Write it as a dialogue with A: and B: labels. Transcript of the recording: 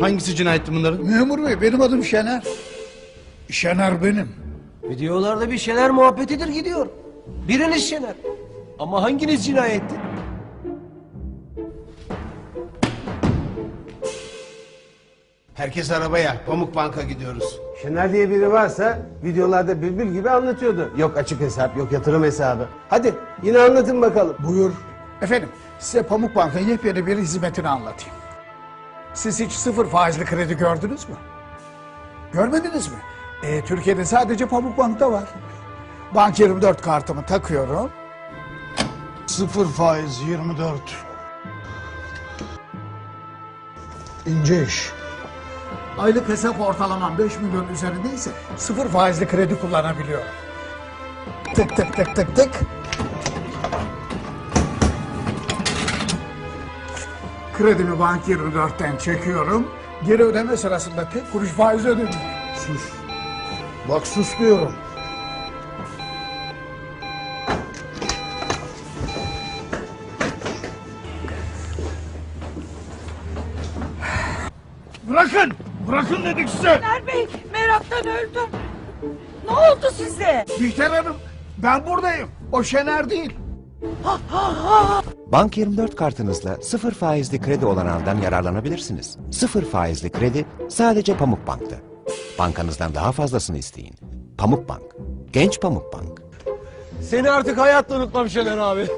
A: Hangisi cinayetti bunların?
B: Memur bey benim adım Şener. Şener benim.
C: Videolarda bir şeyler muhabbetidir gidiyor. Biriniz Şener. Ama hanginiz cinayetti?
D: Herkes arabaya. Pamuk Bank'a gidiyoruz.
E: Şener diye biri varsa videolarda bülbül gibi anlatıyordu. Yok açık hesap, yok yatırım hesabı. Hadi yine anlatın bakalım.
B: Buyur. Efendim size Pamuk Bank'ın yepyeni bir hizmetini anlatayım. Siz hiç sıfır faizli kredi gördünüz mü? Görmediniz mi? E, Türkiye'de sadece Pamuk Bank'ta var. Bank 24 kartımı takıyorum. Sıfır faiz 24. İnce iş. Aylık hesap ortalamam 5 milyon üzerindeyse sıfır faizli kredi kullanabiliyorum. Tık tık tık tık tık. Kredimi Bank 24'ten çekiyorum. Geri ödeme sırasında tek kuruş faiz ödemiyorum. Sus. Bak sus diyorum. Bırakın! Bırakın dedik size!
F: Şener Bey meraktan öldüm. Ne oldu size?
B: Bihter Hanım ben buradayım. O Şener değil.
G: Bank 24 kartınızla sıfır faizli kredi olanağından yararlanabilirsiniz. Sıfır faizli kredi sadece Pamuk Bank'ta. Bankanızdan daha fazlasını isteyin. Pamuk Bank. Genç Pamuk Bank.
C: Seni artık hayatta unutmam Şener abi.